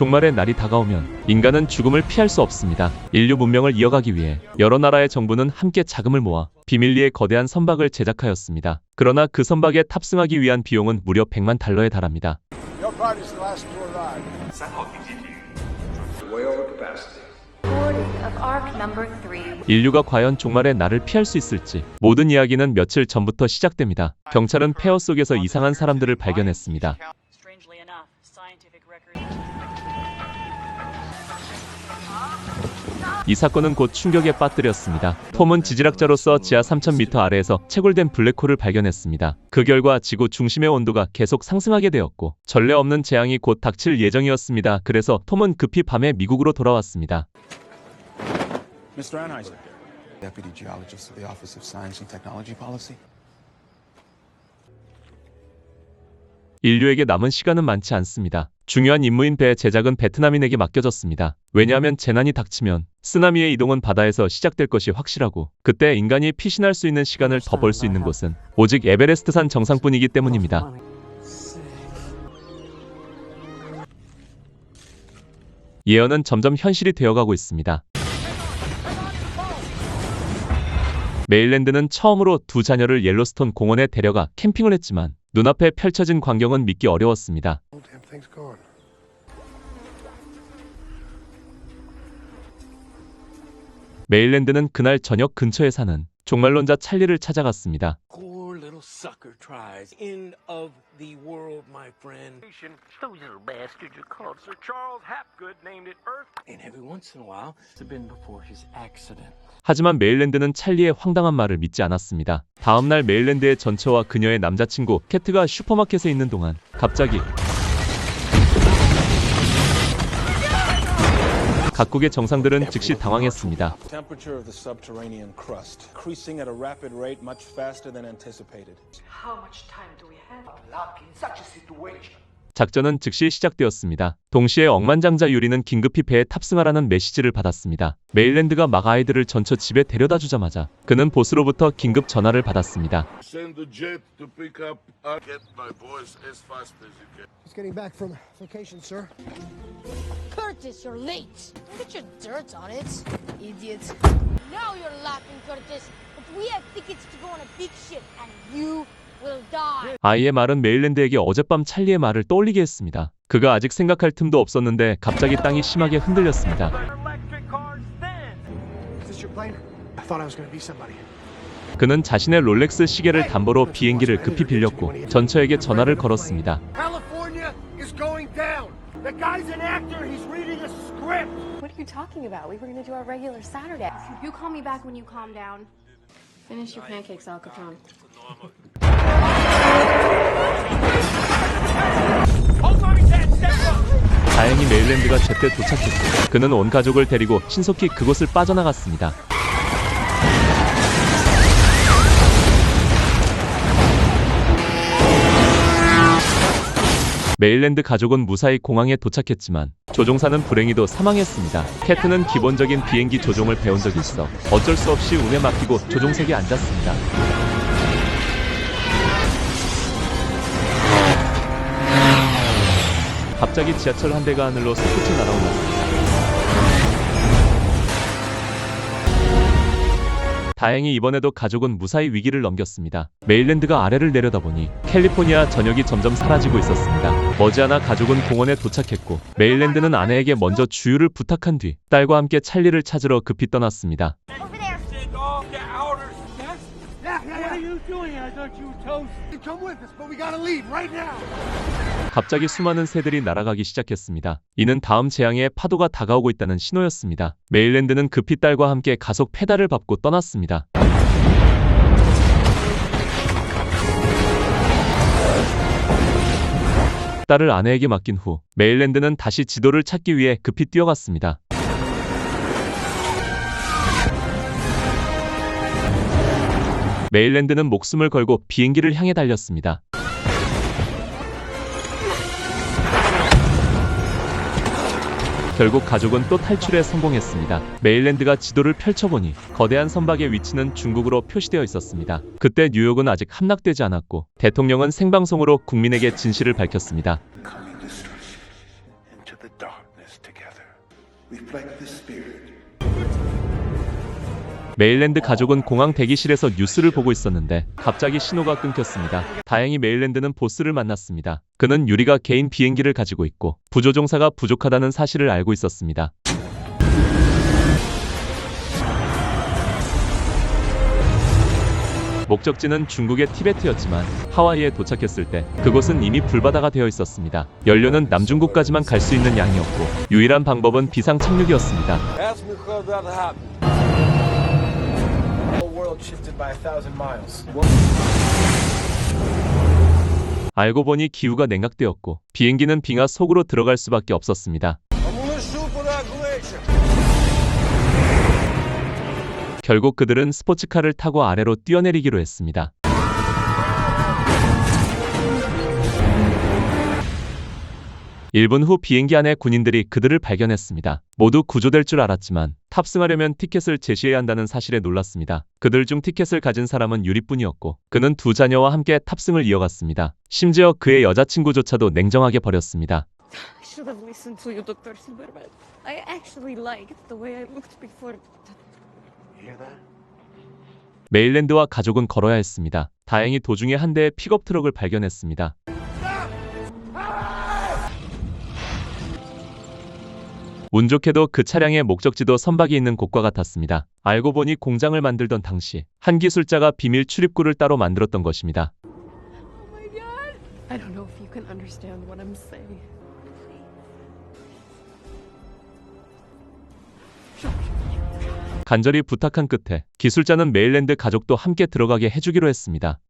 종말의 날이 다가오면 인간은 죽음을 피할 수 없습니다. 인류 문명을 이어가기 위해 여러 나라의 정부는 함께 자금을 모아 비밀리에 거대한 선박을 제작하였습니다. 그러나 그 선박에 탑승하기 위한 비용은 무려 100만 달러에 달합니다. Your party's the last to arrive. Way over capacity. Boarding of Ark Number 3. 인류가 과연 종말의 날을 피할 수 있을지 모든 이야기는 며칠 전부터 시작됩니다. 경찰은 폐허 속에서 이상한 사람들을 발견했습니다. Enough, scientific record. 이 사건은 곧 충격에 빠뜨렸습니다. 톰은 지질학자로서 지하 3000m 아래에서 채굴된 블랙홀을 발견했습니다. 그 결과 지구 중심의 온도가 계속 상승하게 되었고 전례 없는 재앙이 곧 닥칠 예정이었습니다. 그래서 톰은 급히 밤에 미국으로 돌아왔습니다. Mr. Anheuser. Deputy Geologist of the Office of Science and Technology Policy. 인류에게 남은 시간은 많지 않습니다. 중요한 임무인 배 제작은 베트남인에게 맡겨졌습니다. 왜냐하면 재난이 닥치면 쓰나미의 이동은 바다에서 시작될 것이 확실하고 그때 인간이 피신할 수 있는 시간을 더 벌 수 있는 곳은 오직 에베레스트산 정상뿐이기 때문입니다. 예언은 점점 현실이 되어가고 있습니다. 메일랜드는 처음으로 두 자녀를 옐로스톤 공원에 데려가 캠핑을 했지만 눈앞에 펼쳐진 광경은 믿기 어려웠습니다. 메일랜드는 그날 저녁 근처에 사는 종말론자 찰리를 찾아갔습니다. Little sucker tries. End of the world, my friend. Those little bastards are called Sir Charles Hapgood named it Earth. And every once in a while, it's been before his accident. 하지만 메일랜드는 찰리의 황당한 말을 믿지 않았습니다. 다음 날 메일랜드의 전처와 그녀의 남자친구 캐트가 슈퍼마켓에 있는 동안 갑자기 각국의 정상들은 즉시 당황했습니다. 작전은 즉시 시작되었습니다. 동시에 억만장자 유리는 긴급히 배에 탑승하라는 메시지를 받았습니다. 메일랜드가 막 아이들을 전처 집에 데려다 주자마자 그는 보스로부터 긴급 전화를 받았습니다. Uh. 아이의 말은 메일랜드에게 어젯밤 찰리의 말을 떠올리게 했습니다. 그가 아직 생각할 틈도 없었는데 갑자기 땅이 심하게 흔들렸습니다. 그는 자신의 롤렉스 시계를 담보로 비행기를 급히 빌렸고 전처에게 전화를 걸었습니다. California is going down. The guy's an actor. He's reading a script. What are you talking about? We were going to do our regular Saturday. You call me back when you calm down. Finish your pancakes, Alcatron. 다행히 메일랜드가 제때 도착했고 그는 온 가족을 데리고 신속히 그곳을 빠져나갔습니다. 메일랜드 가족은 무사히 공항에 도착했지만 조종사는 불행히도 사망했습니다. 캐트는 기본적인 비행기 조종을 배운 적이 있어 어쩔 수 없이 운에 맡기고 조종석에 앉았습니다. 갑자기 지하철 한 대가 하늘로 솟구쳐 날아올랐습니다. 다행히 이번에도 가족은 무사히 위기를 넘겼습니다. 메일랜드가 아래를 내려다보니 캘리포니아 전역이 점점 사라지고 있었습니다. 머지않아 가족은 공원에 도착했고 메일랜드는 아내에게 먼저 주유를 부탁한 뒤 딸과 함께 찰리를 찾으러 급히 떠났습니다. 갑자기 수많은 새들이 날아가기 시작했습니다. 이는 다음 재앙의 파도가 다가오고 있다는 신호였습니다. 메일랜드는 급히 딸과 함께 가속 페달을 밟고 떠났습니다. 딸을 아내에게 맡긴 후 메일랜드는 다시 지도를 찾기 위해 급히 뛰어갔습니다. 메일랜드는 목숨을 걸고 비행기를 향해 달렸습니다. 결국 가족은 또 탈출에 성공했습니다. 메일랜드가 지도를 펼쳐보니 거대한 선박의 위치는 중국으로 표시되어 있었습니다. 그때 뉴욕은 아직 함락되지 않았고 대통령은 생방송으로 국민에게 진실을 밝혔습니다. 메일랜드 가족은 공항 대기실에서 뉴스를 보고 있었는데 갑자기 신호가 끊겼습니다. 다행히 메일랜드는 보스를 만났습니다. 그는 유리가 개인 비행기를 가지고 있고 부조종사가 부족하다는 사실을 알고 있었습니다. 목적지는 중국의 티베트였지만 하와이에 도착했을 때 그곳은 이미 불바다가 되어 있었습니다. 연료는 남중국까지만 갈 수 있는 양이었고 유일한 방법은 비상 착륙이었습니다. By a thousand miles. 알고 보니 기후가 냉각되었고 비행기는 빙하 속으로 들어갈 수밖에 없었습니다. 결국 그들은 스포츠카를 타고 아래로 뛰어내리기로 했습니다. 일분 후 비행기 안에 군인들이 그들을 발견했습니다. 모두 구조될 줄 알았지만 탑승하려면 티켓을 제시해야 한다는 사실에 놀랐습니다. 그들 중 티켓을 가진 사람은 유리뿐이었고 그는 두 자녀와 함께 탑승을 이어갔습니다. 심지어 그의 여자친구조차도 냉정하게 버렸습니다. I should have listened to you, Dr. Silverman. I actually liked the way I looked before. 메일랜드와 가족은 걸어야 했습니다. 다행히 도중에 한 대의 픽업 트럭을 발견했습니다. 운 좋게도 그 차량의 목적지도 선박이 있는 곳과 같았습니다. 알고 보니 공장을 만들던 당시 한 기술자가 비밀 출입구를 따로 만들었던 것입니다. 간절히 부탁한 끝에 기술자는 메일랜드 가족도 함께 들어가게 해주기로 했습니다.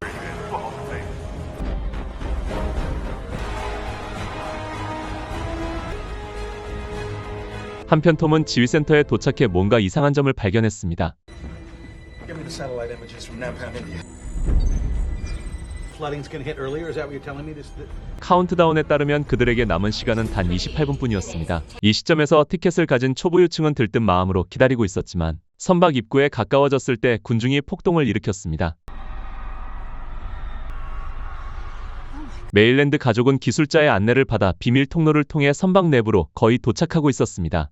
한편 톰은 지휘센터에 도착해 뭔가 이상한 점을 발견했습니다. 카운트다운에 따르면 그들에게 남은 시간은 단 28분뿐이었습니다. 이 시점에서 티켓을 가진 초보 유층은 들뜬 마음으로 기다리고 있었지만 선박 입구에 가까워졌을 때 군중이 폭동을 일으켰습니다. 메일랜드 가족은 기술자의 안내를 받아 비밀 통로를 통해 선박 내부로 거의 도착하고 있었습니다.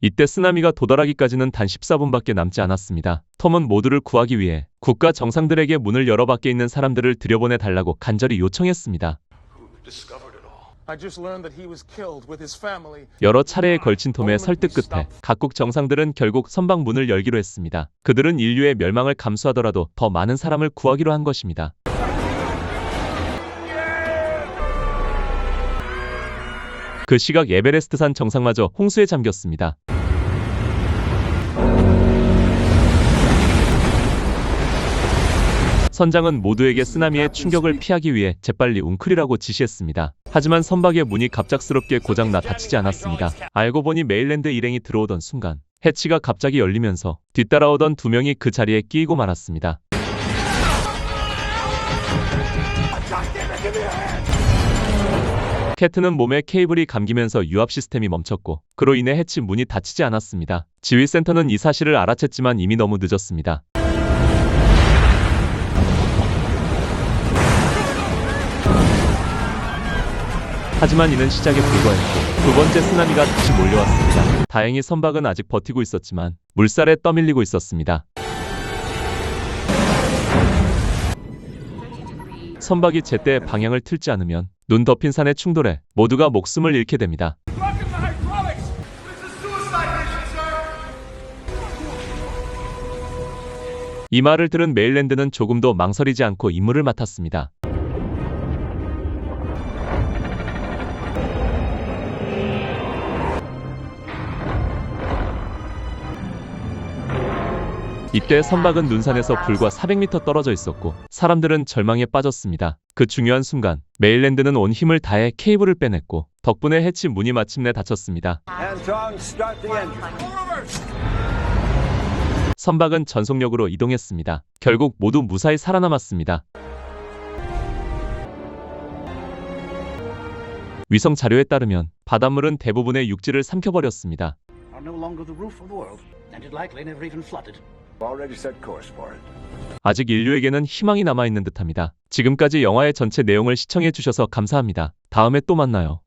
이때 쓰나미가 도달하기까지는 단 14분밖에 남지 않았습니다. 톰은 모두를 구하기 위해 국가 정상들에게 문을 열어 밖에 있는 사람들을 들여보내 달라고 간절히 요청했습니다. 여러 차례에 걸친 톰의 설득 끝에 각국 정상들은 결국 선박 문을 열기로 했습니다. 그들은 인류의 멸망을 감수하더라도 더 많은 사람을 구하기로 한 것입니다. 그 시각 에베레스트산 정상마저 홍수에 잠겼습니다. 선장은 모두에게 쓰나미의 충격을 피하기 위해 재빨리 웅크리라고 지시했습니다. 하지만 선박의 문이 갑작스럽게 고장나 닫히지 않았습니다. 알고 보니 메일랜드 일행이 들어오던 순간 해치가 갑자기 열리면서 뒤따라오던 두 명이 그 자리에 끼이고 말았습니다. 캐트는 몸에 케이블이 감기면서 유압 시스템이 멈췄고 그로 인해 해치 문이 닫히지 않았습니다. 지휘센터는 이 사실을 알아챘지만 이미 너무 늦었습니다. 하지만 이는 시작에 불과했고 두 번째 쓰나미가 다시 몰려왔습니다. 다행히 선박은 아직 버티고 있었지만 물살에 떠밀리고 있었습니다. 선박이 제때 방향을 틀지 않으면 눈 덮인 산에 충돌해 모두가 목숨을 잃게 됩니다. 이 말을 들은 메일랜드는 조금도 망설이지 않고 임무를 맡았습니다. 이때 선박은 눈산에서 불과 400m 떨어져 있었고 사람들은 절망에 빠졌습니다. 그 중요한 순간 메일랜드는 온 힘을 다해 케이블을 빼냈고 덕분에 해치 문이 마침내 닫혔습니다. 선박은 전속력으로 이동했습니다. 결국 모두 무사히 살아남았습니다. 위성 자료에 따르면 바닷물은 대부분의 육지를 삼켜버렸습니다. 아직 인류에게는 희망이 남아있는 듯합니다. 지금까지 영화의 전체 내용을 시청해주셔서 감사합니다. 다음에 또 만나요.